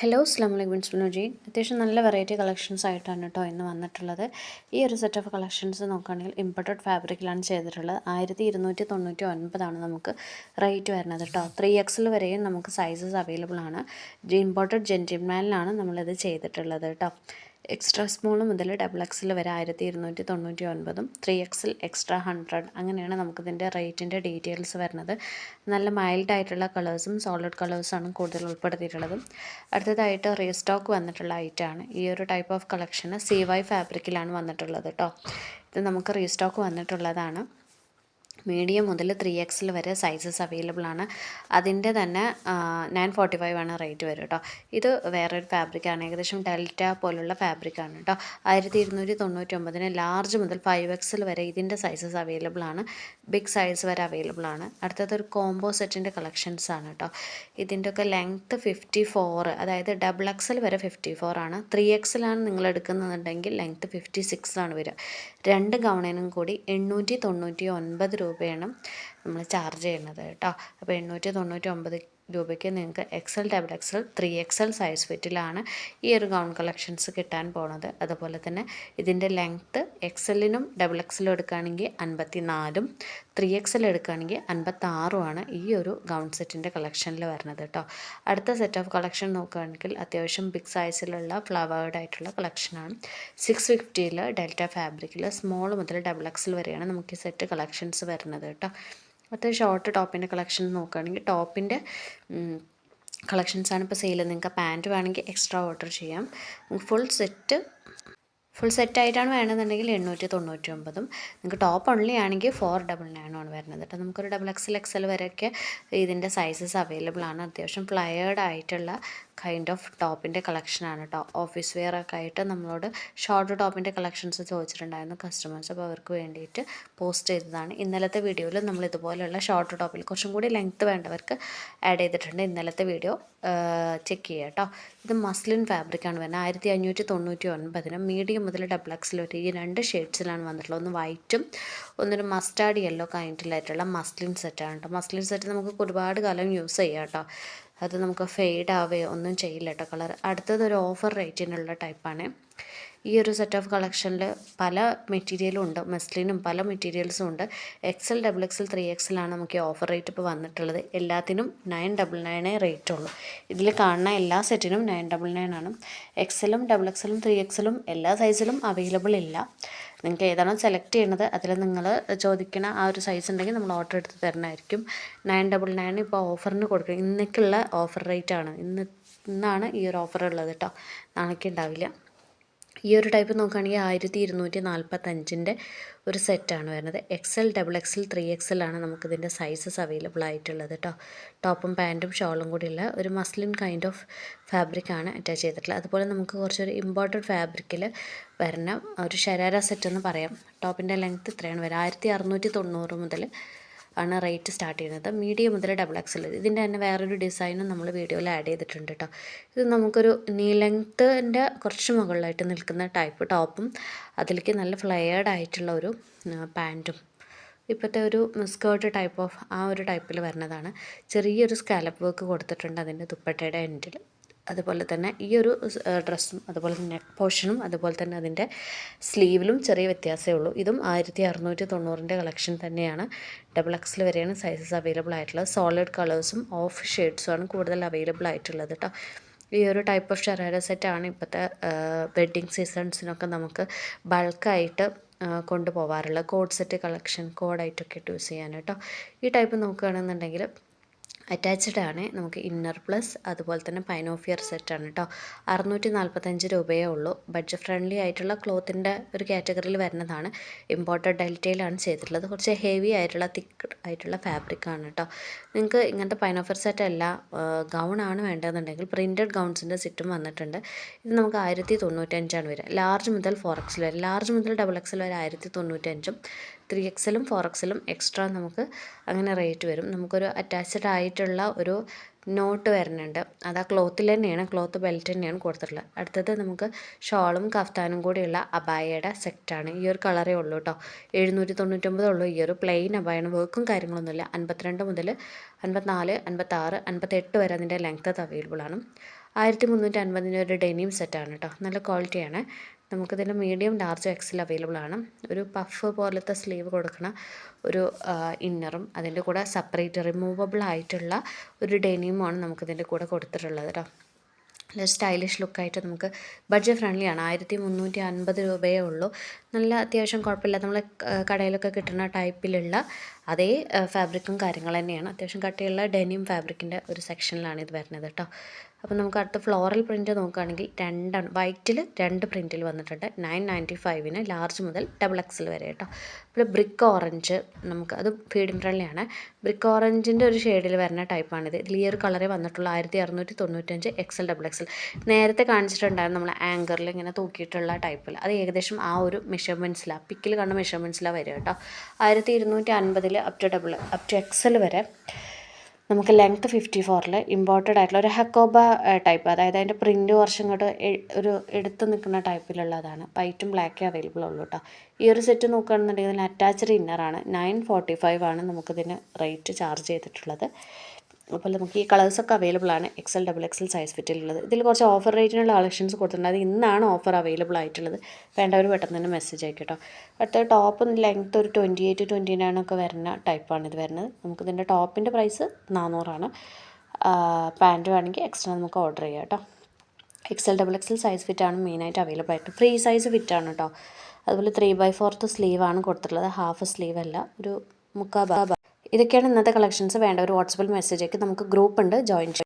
Hello അസ്ലാം വലൈക്കും സുനുജീൻ അത്യാവശ്യം നല്ല വെറൈറ്റി കളക്ഷൻസ് ആയിട്ടാണ് കേട്ടോ ഇന്ന് വന്നിട്ടുള്ളത്. ഈ ഒരു സെറ്റ് ഓഫ് കളക്ഷൻസ് നോക്കുകയാണെങ്കിൽ ഇമ്പോർട്ടഡ് ഫാബ്രിക്കിലാണ് ചെയ്തിട്ടുള്ളത്. ആയിരത്തി ഇരുന്നൂറ്റി തൊണ്ണൂറ്റി ഒൻപതാണ് നമുക്ക് റേറ്റ് വരുന്നത് കേട്ടോ. ത്രീ എക്സിൽ വരെയും നമുക്ക് സൈസസ് അവൈലബിൾ ആണ്. ഇമ്പോർട്ടഡ് ജെന്റിമാനിലാണ് നമ്മളിത് ചെയ്തിട്ടുള്ളത് കേട്ടോ. എക്സ്ട്രാ സ്മോൾ മുതൽ ഡബിൾ എക്സിൽ വരെ ആയിരത്തി ഇരുന്നൂറ്റി തൊണ്ണൂറ്റി ഒൻപതും ത്രീ എക്സിൽ എക്സ്ട്രാ ഹൺഡ്രഡ് അങ്ങനെയാണ് നമുക്കിതിന്റെ റേറ്റിന്റെ ഡീറ്റെയിൽസ് വരുന്നത്. നല്ല മൈൽഡ് ആയിട്ടുള്ള കളേഴ്സും സോളിഡ് കളേഴ്സാണ് കൂടുതൽ ഉൾപ്പെടുത്തിയിട്ടുള്ളതും. അടുത്തതായിട്ട് റീസ്റ്റോക്ക് വന്നിട്ടുള്ള ഐറ്റമാണ് ഈ ഒരു ടൈപ്പ് ഓഫ് കളക്ഷന് സി വൈ ഫാബ്രിക്കിലാണ് വന്നിട്ടുള്ളത് കേട്ടോ ഇത് നമുക്ക് റീസ്റ്റോക്ക് വന്നിട്ടുള്ളതാണ്. മീഡിയം മുതൽ ത്രീ എക്സിൽ വരെ സൈസസ് അവൈലബിൾ ആണ്. അതിന്റെ തന്നെ നയൻ ഫോർട്ടി ഫൈവ് ആണ് റേറ്റ് വരും കേട്ടോ ഇത് വേറൊരു ഫാബ്രിക്കാണ് ഏകദേശം ഡെൽറ്റ പോലുള്ള ഫാബ്രിക്കാണ് കേട്ടോ ആയിരത്തി ഇരുന്നൂറ്റി തൊണ്ണൂറ്റി ഒമ്പതിന് ലാർജ് മുതൽ ഫൈവ് എക്സിൽ വരെ ഇതിന്റെ സൈസസ് അവൈലബിൾ ആണ്. ബിഗ് സൈസ് വരെ അവൈലബിൾ ആണ്. അടുത്തത് ഒരു കോംബോ സെറ്റിന്റെ കളക്ഷൻസ് ആണ് കേട്ടോ ഇതിന്റെയൊക്കെ ലെങ്ത്ത് ഫിഫ്റ്റി ഫോർ അതായത് ഡബിൾ എക്സൽ വരെ ഫിഫ്റ്റി ഫോർ ആണ് ത്രീ എക്സിലാണ് നിങ്ങൾ എടുക്കുന്നതെന്നുണ്ടെങ്കിൽ ലെങ്ത്ത് ഫിഫ്റ്റി സിക്സ് ആണ് വരിക. രണ്ട് ഗൗണിനും കൂടി എണ്ണൂറ്റി തൊണ്ണൂറ്റി ഒൻപത് രൂപയാണ് നമ്മൾ ചാർജ് ചെയ്യുന്നത് കേട്ടോ. അപ്പോൾ എണ്ണൂറ്റി തൊണ്ണൂറ്റി ഒമ്പത് രൂപയ്ക്ക് നിങ്ങൾക്ക് XL double XL three XL size ഫിറ്റിലാണ് ഈ ഒരു ഗൗൺ കളക്ഷൻസ് കിട്ടാൻ പോണത്. അതുപോലെ തന്നെ ഇതിന്റെ ലെങ്ത്ത് എക്സലിനും ഡബിൾ എക്സലും എടുക്കുകയാണെങ്കിൽ അൻപത്തി നാലും ത്രീ എക്സൽ എടുക്കുകയാണെങ്കിൽ അൻപത്താറുമാണ് ഈ ഒരു ഗൗൺ സെറ്റിന്റെ കളക്ഷനിൽ വരുന്നത് കേട്ടോ അടുത്ത സെറ്റ് ഓഫ് കളക്ഷൻ നോക്കുകയാണെങ്കിൽ അത്യാവശ്യം ബിഗ് സൈസിലുള്ള ഫ്ലവേർഡ് ആയിട്ടുള്ള കളക്ഷനാണ് സിക്സ് ഫിഫ്റ്റിയിൽ ഡെൽറ്റ ഫാബ്രിക്കിൽ സ്മോൾ മുതൽ ഡബിൾ എക്സൽ വരെയാണ് നമുക്ക് ഈ സെറ്റ് കളക്ഷൻസ് വരുന്നത് കേട്ടോ മറ്റേ ഷോർട്ട് ടോപ്പിന്റെ കളക്ഷൻ നോക്കുകയാണെങ്കിൽ ടോപ്പിന്റെ കളക്ഷൻസാണ് ഇപ്പോൾ സെയിൽ. നിങ്ങൾക്ക് പാന്റ് വേണമെങ്കിൽ എക്സ്ട്രാ ഓർഡർ ചെയ്യാം. ഫുൾ സെറ്റ് ഫുൾ സെറ്റായിട്ടാണ് വേണമെന്നുണ്ടെങ്കിൽ എണ്ണൂറ്റി തൊണ്ണൂറ്റി ഒമ്പതും നിങ്ങൾക്ക് ടോപ്പ് ഓൺലി ആണെങ്കിൽ ഫോർ ഡബിൾ നയനാണ് വരുന്നത് കേട്ടോ. നമുക്കൊരു ഡബിൾ എക്സൽ എക്സൽ വരെയൊക്കെ ഇതിന്റെ സൈസസ് അവൈലബിൾ ആണ്. അത്യാവശ്യം ഫ്ലയേർഡ് ആയിട്ടുള്ള കൈൻഡ് ഓഫ് ടോപ്പിന്റെ കളക്ഷനാണ് കേട്ടോ ഓഫീസ് വെയർ ഒക്കെ ആയിട്ട് നമ്മളോട് ഷോർട്ട് ടോപ്പിന്റെ കളക്ഷൻസ് ചോദിച്ചിട്ടുണ്ടായിരുന്നു കസ്റ്റമേഴ്സ് അപ്പോൾ അവർക്ക് വേണ്ടിയിട്ട് പോസ്റ്റ് ചെയ്തതാണ്. ഇന്നലത്തെ വീഡിയോയിൽ നമ്മൾ ഇതുപോലെയുള്ള ഷോർട്ട് ടോപ്പിൽ കുറച്ചും കൂടി ലെങ്ത്ത് വേണ്ടവർക്ക് ആഡ് ചെയ്തിട്ടുണ്ട്. ഇന്നലത്തെ വീഡിയോ ചെക്ക് ചെയ്യുക കേട്ടോ ഇത് മസ്ലിൻ ഫാബ്രിക്കാണ് വരുന്നത്. ആയിരത്തി അഞ്ഞൂറ്റി തൊണ്ണൂറ്റി ഒൻപതിന് മീഡിയം മുതൽ ഡബിൾ എക്സിൽ വരെ ഈ രണ്ട് ഷെയ്ഡ്സിലാണ് വന്നിട്ടുള്ളത്. ഒന്ന് വൈറ്റും ഒന്നൊരു മസ്റ്റാർഡ് യെല്ലോ കൈൻഡിലായിട്ടുള്ള മസ്ലിൻ സെറ്റാണ് കേട്ടോ മസ്ലിൻ സെറ്റ് നമുക്ക് ഒരുപാട് കാലം യൂസ് ചെയ്യാം കേട്ടോ അത് നമുക്ക് ഫെയ്ഡ് ആവുകയോ ഒന്നും ചെയ്യില്ല കേട്ടോ കളർ അടുത്തത് ഒരു ഓഫർ റേറ്റിനുള്ള ടൈപ്പാണ് ഈ ഒരു സെറ്റ് ഓഫ് കളക്ഷനിൽ പല മെറ്റീരിയലും ഉണ്ട്. മെസ്ലിനും പല മെറ്റീരിയൽസും ഉണ്ട്. എക്സൽ ഡബിൾ എക്സൽ ത്രീ എക്സലാണ് നമുക്ക് ഈ ഓഫർ റേറ്റ് ഇപ്പോൾ വന്നിട്ടുള്ളത്. എല്ലാത്തിനും നയൻ ഡബിൾ നയനേ റേറ്റ് ഉള്ളൂ. ഇതിൽ കാണുന്ന എല്ലാ സെറ്റിനും നയൻ ഡബിൾ നയൻ ആണ്. എക്സലും ഡബിൾ എക്സലും ത്രീ എക്സലും എല്ലാ സൈസിലും അവൈലബിൾ ഇല്ല. നിങ്ങൾക്ക് ഏതാണോ സെലക്ട് ചെയ്യണത് അതിൽ നിങ്ങൾ ചോദിക്കണ ആ ഒരു സൈസ് ഉണ്ടെങ്കിൽ നമ്മൾ ഓർഡർ എടുത്ത് തരണമായിരിക്കും നയൻ ഡബിൾ നയൻ ഇപ്പോൾ ഓഫറിന് കൊടുക്കുക ഇന്നേക്കുള്ള ഓഫർ റേറ്റ് ആണ്. ഇന്ന് ഇന്നാണ് ഈ ഒരു ഓഫർ ഉള്ളത് കേട്ടോ. നാളേക്ക് ഉണ്ടാവില്ല. ഈ ഒരു ടൈപ്പ് നോക്കുകയാണെങ്കിൽ ആയിരത്തി ഇരുന്നൂറ്റി നാൽപ്പത്തഞ്ചിന്റെ ഒരു സെറ്റാണ് വരുന്നത് XL double XL three XL ആണ് നമുക്കിതിന്റെ സൈസസ് അവൈലബിൾ ആയിട്ടുള്ളത് കേട്ടോ ടോപ്പും പാന്റും ഷോളും കൂടിയുള്ള ഒരു മസ്ലിൻ കൈൻഡ് ഓഫ് ഫാബ്രിക് ആണ് അറ്റാച്ച് ചെയ്തിട്ടുള്ളത്. അതുപോലെ നമുക്ക് കുറച്ചൊരു ഇമ്പോർട്ടഡ് ഫാബ്രിക്കിൽ വരുന്ന ഒരു ഷരാര സെറ്റ് എന്ന് പറയാം. ടോപ്പിന്റെ ലെങ്ത്ത് ഇത്രയാണ് വരിക ആയിരത്തി അറുന്നൂറ്റി തൊണ്ണൂറ് മുതൽ ആണ് റേറ്റ് സ്റ്റാർട്ട് ചെയ്യുന്നത്. മീഡിയം മുതൽ ഡബിൾ എക്സൽ ഇതിന്റെ തന്നെ വേറൊരു ഡിസൈനും നമ്മൾ വീഡിയോയിൽ ആഡ് ചെയ്തിട്ടുണ്ട് കേട്ടോ ഇത് നമുക്കൊരു നീ ലെങ്ത്തിന്റെ കുറച്ച് മുകളിലായിട്ട് നിൽക്കുന്ന ടൈപ്പ് ടോപ്പും അതിലേക്ക് നല്ല ഫ്ലെയർഡ് ആയിട്ടുള്ള ഒരു പാന്റും ഇപ്പോഴത്തെ ഒരു സ്കേർട്ട് ടൈപ്പ് ഓഫ് ആ ഒരു ടൈപ്പിൽ വരുന്നതാണ്. ചെറിയൊരു സ്കാലപ്പ് വർക്ക് കൊടുത്തിട്ടുണ്ട് അതിന്റെ ദുപ്പട്ടയുടെ എൻഡിൽ അതുപോലെ തന്നെ ഈ ഒരു ഡ്രസ്സും അതുപോലെ തന്നെ നെക്ക് പോർഷനും അതുപോലെ തന്നെ അതിന്റെ സ്ലീവിലും ചെറിയ വ്യത്യാസമേ ഉള്ളൂ. ഇതും ആയിരത്തി അറുന്നൂറ്റി തൊണ്ണൂറിന്റെ കളക്ഷൻ തന്നെയാണ്. ഡബിൾ എക്സിൽ വരെയാണ് സൈസസ് അവൈലബിൾ ആയിട്ടുള്ളത്. സോളിഡ് കളേഴ്സും ഓഫ് ഷെയ്ഡ്സുമാണ് കൂടുതൽ അവൈലബിൾ ആയിട്ടുള്ളത് കേട്ടോ ഈ ഒരു ടൈപ്പ് ഓഫ് ഷെറാര സെറ്റാണ് ഇപ്പോഴത്തെ വെഡ്ഡിങ് സീസൺസിനൊക്കെ നമുക്ക് ബൾക്കായിട്ട് കൊണ്ടുപോകാറുള്ളത് കോഡ് സെറ്റ് കളക്ഷൻ കോഡായിട്ടൊക്കെ ഇട്ട് യൂസ് ചെയ്യാൻ കേട്ടോ ഈ ടൈപ്പ് നോക്കുകയാണെന്നുണ്ടെങ്കിൽ അറ്റാച്ച്ഡ് ആണ്. നമുക്ക് ഇന്നർ പ്ലസ് അതുപോലെ തന്നെ പൈനോഫിയർ സെറ്റാണ് കേട്ടോ അറുന്നൂറ്റി നാൽപ്പത്തഞ്ച് രൂപയേ ഉള്ളൂ. ബഡ്ജറ്റ് ഫ്രണ്ട്ലി ആയിട്ടുള്ള ക്ലോത്തിന്റെ ഒരു കാറ്റഗറിയിൽ വരുന്നതാണ്. ഇമ്പോർട്ടഡ് ഡെൽറ്റയിലാണ് ചെയ്തിട്ടുള്ളത്. കുറച്ച് ഹെവി ആയിട്ടുള്ള തിക്ക് ആയിട്ടുള്ള ഫാബ്രിക് ആണ് കേട്ടോ നിങ്ങൾക്ക് ഇങ്ങനത്തെ പൈനോഫിയർ സെറ്റ് അല്ല ഗൗൺ ആണ് വേണ്ടതെന്നുണ്ടെങ്കിൽ പ്രിന്റഡ് ഗൗൺസിന്റെ സെറ്റും വന്നിട്ടുണ്ട്. ഇത് നമുക്ക് ആയിരത്തി തൊണ്ണൂറ്റഞ്ചാണ് വരിക. ലാർജ് മുതൽ ഫോർ എക്സിൽ വരെ ലാർജ് മുതൽ ഡബിൾ എക്സിൽ വരെ ആയിരത്തി തൊണ്ണൂറ്റഞ്ചും ത്രീ എക്സലും ഫോർ എക്സലും എക്സ്ട്രാ നമുക്ക് അങ്ങനെ റേറ്റ് വരും. നമുക്കൊരു അറ്റാച്ച്ഡ് ആയിട്ടുള്ള ഒരു നോട്ട് വരുന്നുണ്ട്. അത് ആ ക്ലോത്തിൽ തന്നെയാണ്. ക്ലോത്ത് ബെൽറ്റ് തന്നെയാണ് കൊടുത്തിട്ടുള്ളത്. അടുത്തത് നമുക്ക് ഷോളും കഫ്താനും കൂടിയുള്ള അബായയുടെ സെറ്റാണ് ഈ ഒരു കളറേ ഉള്ളൂ കേട്ടോ എഴുന്നൂറ്റി തൊണ്ണൂറ്റൊമ്പത് ഉള്ളൂ. ഈ ഒരു പ്ലെയിൻ അബായാണ് വർക്കും കാര്യങ്ങളൊന്നുമില്ല അൻപത്തിരണ്ട് മുതൽ അൻപത്തിനാല് അൻപത്താറ് അൻപത്തെട്ട് വരെ അതിന്റെ ലെങ്ത് അവൈലബിൾ ആണ്. ആയിരത്തി മുന്നൂറ്റി അൻപതിന്റെ ഒരു ഡെനിം സെറ്റാണ് കേട്ടോ നല്ല ക്വാളിറ്റിയാണ് നമുക്കിതിൽ മീഡിയം ലാർജ് എക്സൽ അവൈലബിൾ ആണ്. ഒരു പഫ് പോലത്തെ സ്ലീവ് കൊടുക്കണ ഒരു ഇന്നറും അതിന്റെ കൂടെ സെപ്പറേറ്റ് റിമൂവബിൾ ആയിട്ടുള്ള ഒരു ഡെനിയുമാണ് നമുക്കിതിന്റെ കൂടെ കൊടുത്തിട്ടുള്ളത് കേട്ടോ സ്റ്റൈലിഷ് ലുക്കായിട്ട് നമുക്ക് ബഡ്ജറ്റ് ഫ്രണ്ട്ലി ആണ്. ആയിരത്തി മുന്നൂറ്റി അൻപത് രൂപയേ ഉള്ളൂ. നല്ല അത്യാവശ്യം കുഴപ്പമില്ല. നമ്മൾ കടയിലൊക്കെ കിട്ടുന്ന ടൈപ്പിലുള്ള അതേ ഫാബ്രിക്കും കാര്യങ്ങൾ തന്നെയാണ്. അത്യാവശ്യം കട്ടിയുള്ള ഡെനിം ഫാബ്രിക്കിന്റെ ഒരു സെക്ഷനിലാണ് ഇത് വരുന്നത് കേട്ടോ അപ്പോൾ നമുക്ക് അടുത്ത ഫ്ലോറൽ പ്രിന്റ് നോക്കുകയാണെങ്കിൽ രണ്ടാണ് വൈറ്റിൽ രണ്ട് പ്രിന്റിൽ വന്നിട്ടുണ്ട്. നയൻ നയന്റി ഫൈവിന് ലാർജ് മുതൽ ഡബിൾ എക്സിൽ വരെ കേട്ടോ പിന്നെ ബ്രിക്ക് ഓറഞ്ച് നമുക്ക് അത് ഫീഡിംഗ് ഫ്രണ്ട്ലിയാണ്. ബ്രിക്ക് ഓറഞ്ചിന്റെ ഒരു ഷെയ്ഡിൽ വരുന്ന ടൈപ്പാണിത്. ഇതിൽ ഈ ഒരു കളറേ വന്നിട്ടുള്ളൂ. ആയിരത്തി അറുന്നൂറ്റി തൊണ്ണൂറ്റഞ്ച് എക്സൽ ഡബിൾ എക്സൽ. നേരത്തെ കാണിച്ചിട്ടുണ്ടായിരുന്നു നമ്മൾ ആങ്കറിൽ ഇങ്ങനെ തൂക്കിയിട്ടുള്ള ടൈപ്പിൽ അത് ഏകദേശം ആ ഒരു മെഷർമെന്റ്സിലാണ് പിക്കിൽ കാണുന്ന മെഷർമെന്റ്സിലാണ് വരിക കേട്ടോ. ആയിരത്തി ഇരുന്നൂറ്റി അൻപതിൽ up to double up to XL വരെ നമുക്ക് ലെങ്ത്ത് ഫിഫ്റ്റി ഫോറിൽ ഇമ്പോർട്ടഡ് ആയിട്ടുള്ള ഒരു ഹക്കോബ ടൈപ്പ് അതായത് അതിന്റെ പ്രിന്റ് കുറച്ചും ഇങ്ങോട്ട് ഒരു എടുത്ത് നിൽക്കുന്ന ടൈപ്പിലുള്ളതാണ് വൈറ്റും ബ്ലാക്കേ അവൈലബിൾ ഉള്ളൂ കേട്ടോ. ഈ ഒരു സെറ്റ് നോക്കുകയാണെന്നുണ്ടെങ്കിൽ ഇതിന് അറ്റാച്ച്ഡ് ഇന്നറാണ് നയൻ ഫോർട്ടി ഫൈവ് ആണ് നമുക്കിതിന് റേറ്റ് ചാർജ് ചെയ്തിട്ടുള്ളത്. അപ്പോൾ നമുക്ക് ഈ കളേഴ്സൊക്കെ അവൈലബിൾ ആണ്. എക്സൽ ഡബിൾ എക്സൽ സൈസ് ഫിറ്റിലുള്ളത് ഇതിൽ കുറച്ച് ഓഫർ റേറ്റിനുള്ള കളക്ഷൻസ് കൊടുത്തിട്ടുണ്ട്. അത് ഇന്നാണ് ഓഫർ അവൈലബിൾ ആയിട്ടുള്ളത്. വേണ്ടവർ പെട്ടെന്ന് തന്നെ മെസ്സേജ് അയക്കട്ടോ. അടുത്ത ടോപ്പ് ലെങ്ത്ത് ഒരു ട്വന്റി എയ്റ്റ് ട്വന്റി നയൻ ഒക്കെ വരുന്ന ടൈപ്പാണ് ഇത് വരുന്നത്. നമുക്കിതിന്റെ ടോപ്പിന്റെ പ്രൈസ് നാനൂറാണ്. പാന്റ് വേണമെങ്കിൽ എക്സ്ട്രാ നമുക്ക് ഓർഡർ ചെയ്യാം കേട്ടോ. എക്സൽ ഡബിൾ എക്സൽ സൈസ് ഫിറ്റാണ് മെയിനായിട്ട് അവൈലബിൾ ആയിട്ട് ഫ്രീ സൈസ് ഫിറ്റാണ് കേട്ടോ. അതുപോലെ ത്രീ ബൈ ഫോർത്ത് സ്ലീവാണ് കൊടുത്തിട്ടുള്ളത്. ഹാഫ് സ്ലീവ് അല്ല. ഒരു മുക്കാ ഇതൊക്കെയാണ് ഇന്നത്തെ കളക്ഷൻസ് വേണ്ട ഒരു വാട്സപ്പിൽ മെസ്സേജ് ആക്കി നമുക്ക് ഗ്രൂപ്പ് ഉണ്ട് ജോയിൻ ചെയ്യാം.